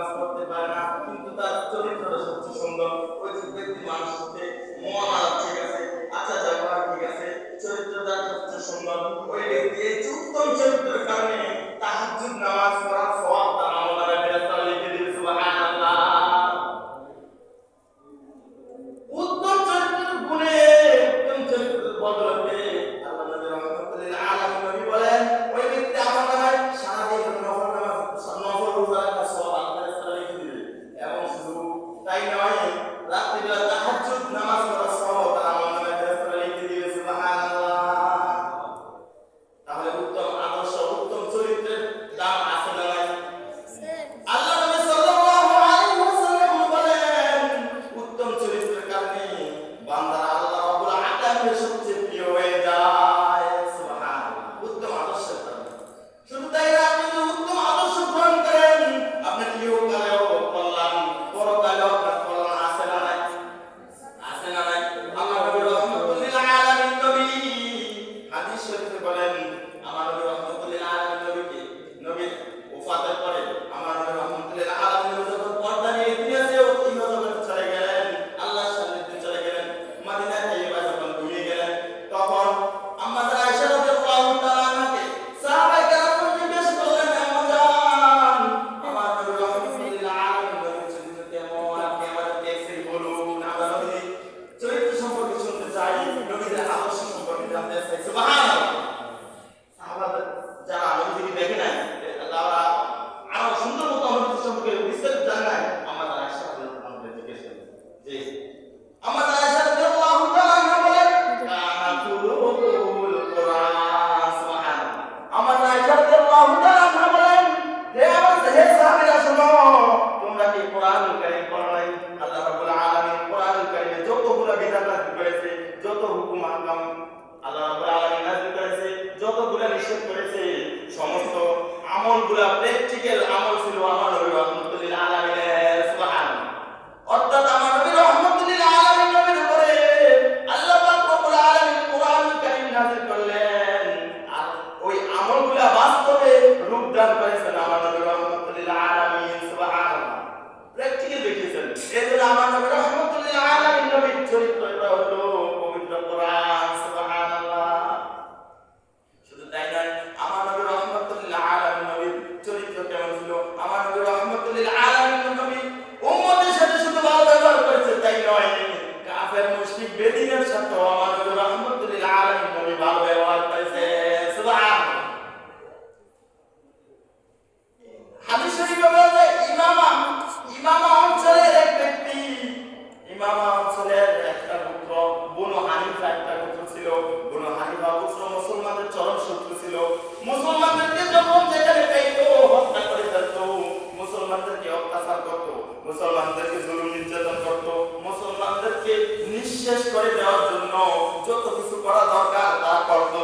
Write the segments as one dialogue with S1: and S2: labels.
S1: কাজ করতে পারে না। নেকির আমল বিশেষ করে দেওয়ার জন্য যত কিছু করা দরকার তা করতো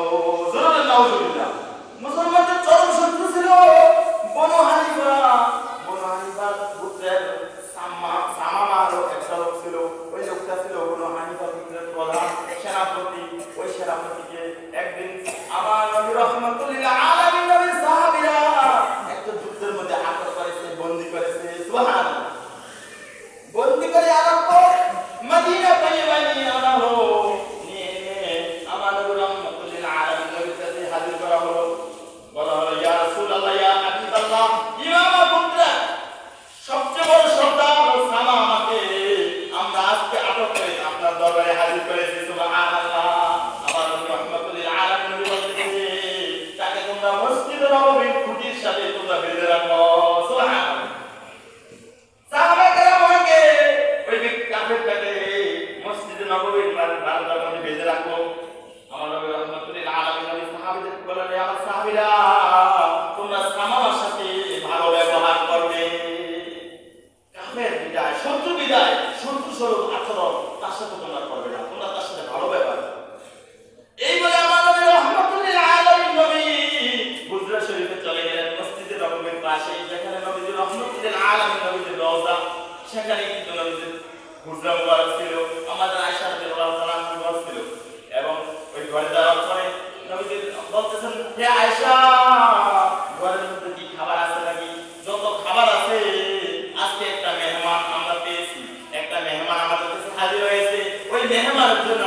S1: எல்லாருக்கும்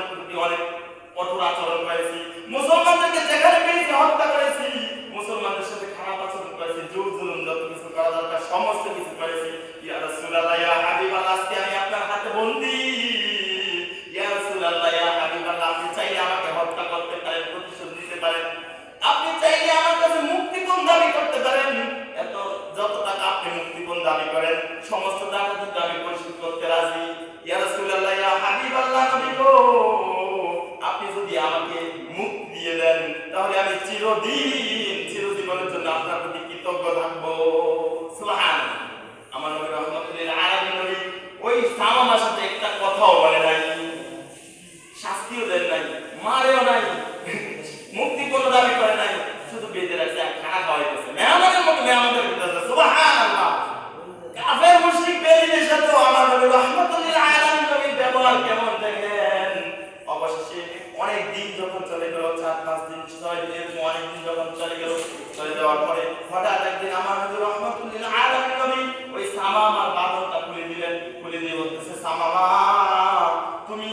S1: মুসলমানদের প্রতি অনেক কঠোর আচরণ করেছি। মুসলমানদেরকে যেখানে পেয়েছি হত্যা করেছি। মুসলমানদের সাথে খারাপ আচরণ করেছি জোর জুলুম, যত কিছু করা দরকার, সমস্ত কিছু করেছি। ইয়া রাসূলুল্লাহ, ইয়া হাবিবাল্লাহ, আজকে আমি আপনার হাতে বন্দী। ইয়া রাসূলুল্লাহ, ইয়া হাবিবাল্লাহ, আপনি চাইলে আমাকে হত্যা করতে পারেন, প্রতিশোধ নিতে পারেন। আপনি চাইলে আমার কাছে মুক্তিপণ দাবি করতে পারেন। এত যত টাকা আপনি মুক্তিপণ দাবি করেন, সমস্ত টাকা কিন্তু আমি পরিশোধ করতে রাজি। ইয়া রাসূলুল্লাহ, ইয়া হাবিবাল্লাহ, নবী গো। চিরদিন চিরজীবনের জন্য আপনার প্রতি কৃতজ্ঞ থাকব। আমার নবী রহমতুল্লাহ আলামিন নবী ওই সামামা সাথে একটা কথাও বলে নাই, শাস্তিও দেন নাই, মারেও নাই, মুক্তি কোনো দাবি করে নাই, শুধু বেঁধে রাখছে খানা খাওয়াইতেছে মেহমানের মতো মেহমানের ভিতরে সুবহানাল্লাহ। কাফের, মুশরিক বেরিয়ে সাথে আমার নবী রহমতুল্লাহ আলামিন নবীর ব্যবহার কেমন দেখে অবশেষে অনেক দিন যখন চলে গেল, চার পাঁচ দিন, ছয় দিন অনেক দিন যখন চলে গেল, চলে যাওয়ার পরে হঠাৎ একদিন আমার হাজুর রহমতুল্লিন আলামিন নবী ওই সামামার বাঁধনটা খুলে দিলেন, খুলে দিয়ে বলতেছে, সামামা, তুমি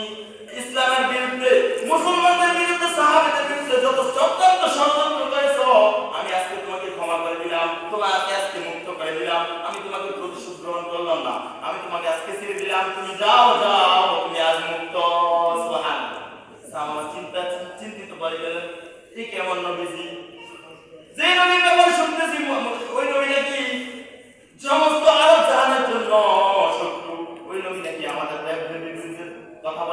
S1: ইসলামের বিরুদ্ধে, মুসলমানদের বিরুদ্ধে, সাহাবিদের বিরুদ্ধে যত অত্যন্ত ষড়যন্ত্র করেছ, আমি আজকে তোমাকে ক্ষমা করে দিলাম, তোমাকে আজকে মুক্ত করে দিলাম, আমি তোমাকে প্রতিশোধ গ্রহণ করলাম না, আমি তোমাকে আজকে ছেড়ে দিলাম, তুমি যাও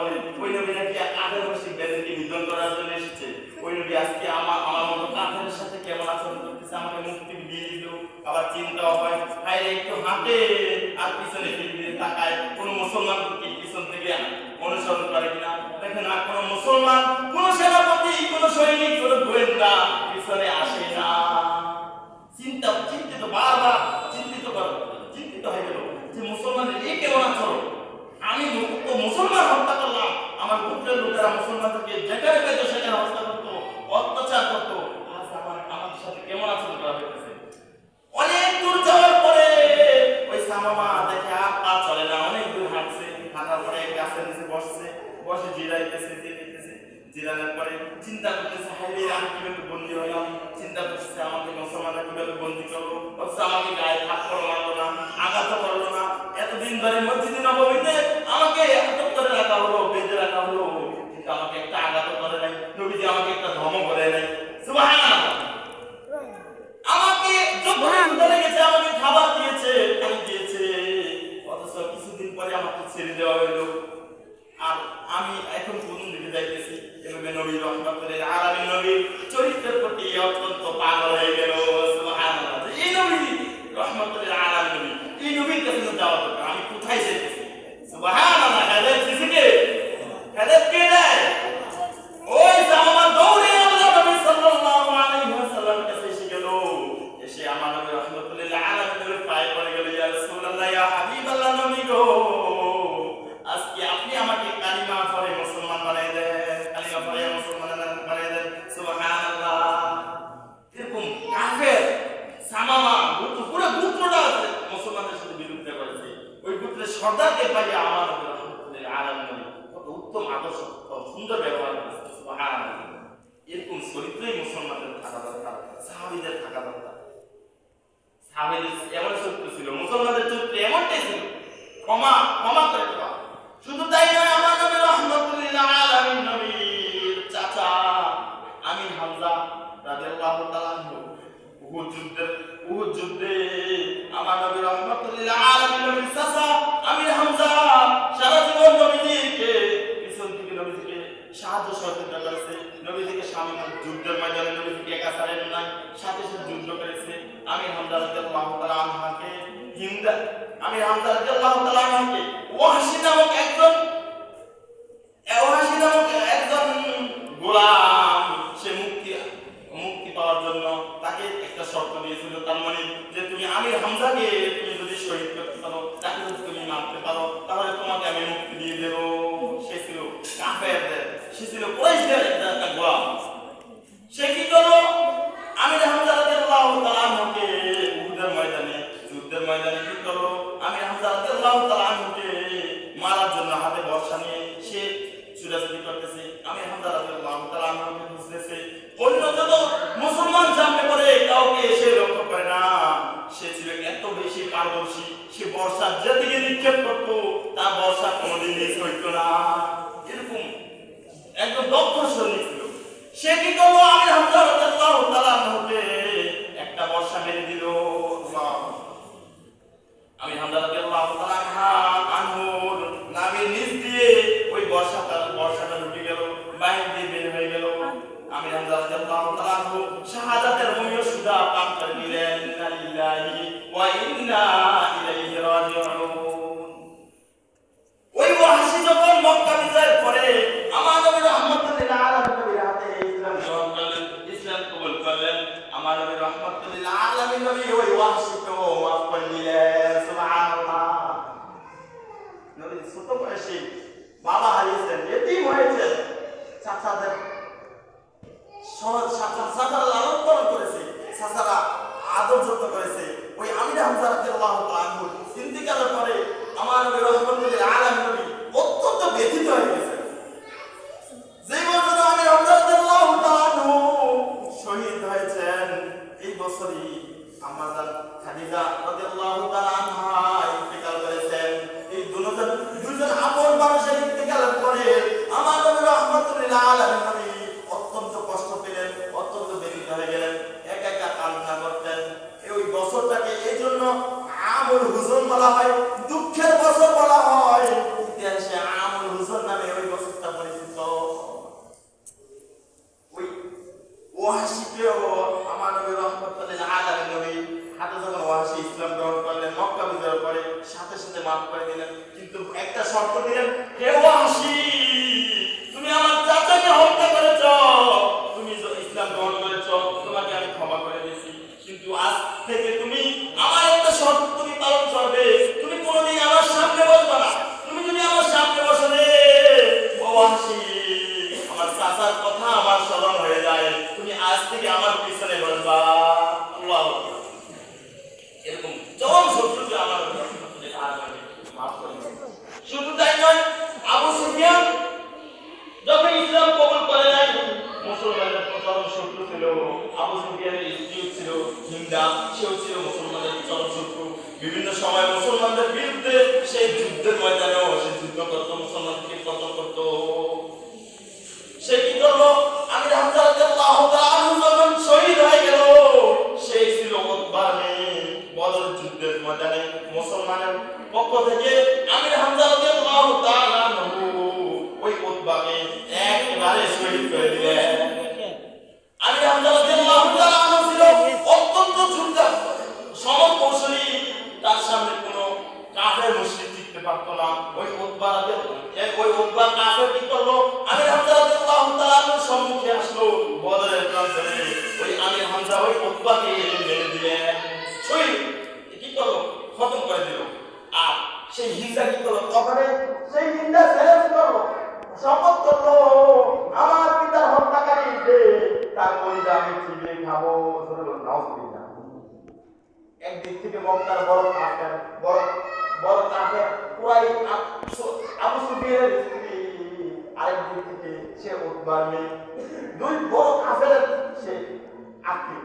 S1: কথা বলে ওই নবী নাকি আধের বসে বেদেরকে নিধন করার জন্য এসেছে। ওই নবী আজকে আমার আমার মতো কাফের সাথে কেমন আচরণ করতেছে? আমাকে মুক্তি দিয়ে দিল। আবার চিন্তাও হয় রে, একটু হাঁটে। আর পিছনে ফিরে তাকায় কোন মুসলমান কি পিছন থেকে অনুসরণ করে কিনা? দেখেন না কোন মুসলমান কোন সেনাপতি কোন সৈনিক কোন গোয়েন্দা পিছনে আসে না। চিন্তা চিন্তিত বারবার চিন্তিত কর চিন্তিত হয়ে গেল যে মুসলমানের এই কেমন আচরণ? আমি মুসলমান হত্যা করলাম। আমার পুত্রের লোকেরা মুসলমানদেরকে যেখানে পেত সেখানে হত্যা করতো, অত্যাচার করতো। আমার সাথে কেমন আচরণ করা হইতেছে? অনেক দূর যাওয়ার পরে ওই সামামা দেখে আর পা চলে না, অনেক দূর হাঁটছে। হাঁটার পরে গাছের নিচে বসছে। বসে জিরাইতেছে জিরাইতেছে জিরানোর পরে চিন্তা করতেছে হাইরে আমি কীভাবে বন্দি হলাম চিন্তা করতেছে, আমাকে মুসলমানরা কীভাবে বন্দি করব অথচ আমাকে গায়ে থাপ্পড় মারলো না, আঘাত করল না। এতদিন ধরে আটক করে রাখা হলো বেঁধে রাখা হলো কিন্তু আমাকে একটা আঘাত করে নাই নবীজি আমাকে একটা ধমক করে নাই সুবহানাল্লাহ আমাকে যখন ক্ষুধা লেগেছে আমাকে খাবার দিয়েছে পানি দিয়েছে অথচ কিছুদিন পরে আমাকে ছেড়ে দেওয়া হলো আর আমি এখন কোন দিকে যাইতেছি এভাবে নবী রহমতের আলামী নবীর চরিত্রের প্রতি অত্যন্ত পাগল হয়ে গেল সুবহানাল্লাহ এই নবী রহমতের আলামী নবী এই নবীর কাছে তো যাওয়া দরকার আমি কোথায় যাইতেছি সুবহানাল্লাহ হেদায়েত দিছে কে হেদায়েত কে দেয় ওই জামামা দৌড়ে আল্লাহ নবী সাল্লাল্লাহু আলাইহি ওয়াসাল্লামের কাছে এসে গেল এসে আমার নবী রাহমাতুল্লাহ আলামিনের পায়ে পড়ে গেল ইয়া রাসূলুল্লাহ ইয়া হাবিবাল্লাহ নবী গো আজকে আপনি আমাকে কালিমা পড়ে মুসলমান বানাই দেন কালিমা পড়ে মুসলমান বানাই দেন সুবহানাল্লাহ এরকম কাফের সামামা গোত্র পুরো গোত্রটা মুসলমানদের সাথে বিরুদ্ধে করেছে ওই গোত্রের সর্দারকে পাইয়া আমার নবী রাহমাতুল্লাহ আলামিন কত উত্তম আদর্শ কত সুন্দর ব্যবহার করেছে সুবহানাল্লাহ এরকম চরিত্রই মুসলমানদের থাকা দরকার সাহাবীদের থাকা দরকার সাহাবীদের এমন চরিত্র ছিল মুসলমানদের চরিত্র এমনটাই ছিল। ক্ষমা ক্ষমা করে দেওয়া শুধু তাই নয় আমির হামজা রাদিয়াল্লাহু তাআলা আনহাকে ওয়াহশী নামক একজন ছুটাছুটি করতেছে হামজা রাদিয়াল্লাহু তাআলা আনহুকে খুঁজতেছে। অন্য যত মুসলমান সামনে পড়ে কাউকে সে লক্ষ্য করে না। সে ছিল এত বেশি পারদর্শী, সে বর্ষা যেদিকে নিক্ষেপ করতো তার বর্ষা কোনোদিন মিস না। এরকম একদম দক্ষ সৈনিক ছিল। সে কি করল? আমি রাদিয়াল্লাহু তাআলা আনহুকে একটা বর্ষা মেরে দিল। আমি হামজা রাদিয়াল্লাহু তাআলা আনহা, আনহুর নাভির নিচ দিয়ে ওই বর্ষাটা ঢুকে গেল বাইরে দিয়ে বের হয়ে গেল। আমি আদর যত্ন করেছে। ওই আমির হামজা পরে আমার নবী রহমতুল নবী অত্যন্ত ব্যথিত হয়ে গেছেন যে বছর আমির হামজা রাদিয়াল্লাহু তাআলা শহীদ হয়েছেন, এই বছরই আমাজান খাদিজা রাদিয়াল্লাহু তাআলা আনহা ইন্তিকাল করেছেন। এই দুজন দুজন আপন মানুষের ইন্তিকালের পরে আমার নবী রহমতুল আলামিন বলা হয় এদিকে মক্কার বড় কাফের বড় বড় কাফের পুরাই আবু সুফিয়ানের স্ত্রী আরেক দিক থেকে সে উঠবার মেয়ে দুই বড় কাফের সে আত্মীয়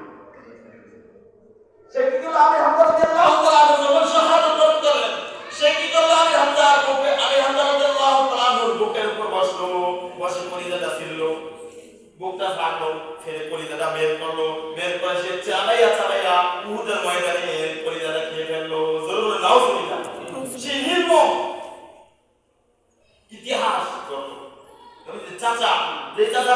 S1: সে কি করল? আমি হামদা রাদিয়াল্লাহু তাআলা যখন শাহাদাত বরণ সে কি করল? আমি হামদা বুকে আমি হামদা রাদিয়াল্লাহু তাআলার বুকের উপর বসল বসে কলিজাটা ফেলল বুকটা ফাটলো ফেলে কলিজাটা বের করল। বের করে সে চালাইয়া চালাইয়া উহুদের ময়দানে নাউজুবিল্লাহ সে নির্মম ইতিহাস চাচা যে চাচা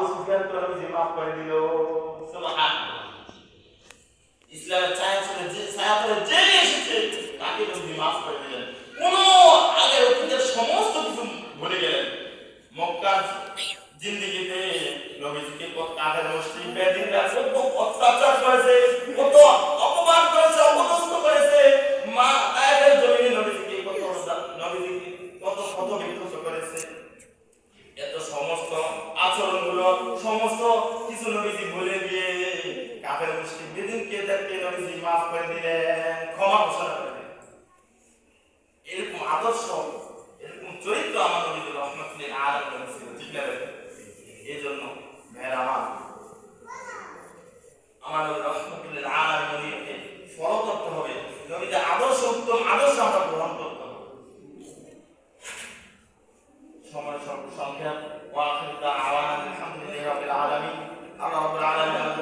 S1: আবু সুফিয়ান তো নিজে মাফ করে দিল। ইসলামের ছায়া ছিল যে ছায়া ছিল যে এসেছে, তাকে নবী মাফ করে দিলেন। কোন আগের অতীতের সমস্ত কিছু ভুলে গেলেন। মক্কার জিন্দিগিতে নবীজিকে কত কাদের মুসলিম বেদিনরা কত অত্যাচার করেছে, কত অপমান করেছে, অপদস্থ করেছে। মা সমস্ত কিছু নবীজি বলে দিয়ে কাফের মুসলিম যেদিনকে তাকে নবীজি মাফ করে দিলেন, ক্ষমা ঘোষণা করে দিলেন। এরকম আদর্শ, এরকম চরিত্র আমার নবীদের রহমতুল্লিন আর একটা ছিল ঠিক না এই জন্য ভেড়া ভেরামান আমার রহমতুল্লিন আর মনিকে ফলো করতে হবে। নবীদের আদর্শ, উত্তম আদর্শ আমরা গ্রহণ করতে সময় সর্বসংখ্যা ওয়াখির দাওয়ানা আলহামদুলিল্লাহি রাব্বিল আলামিন আল্লাহ রাব্বুল আলামিন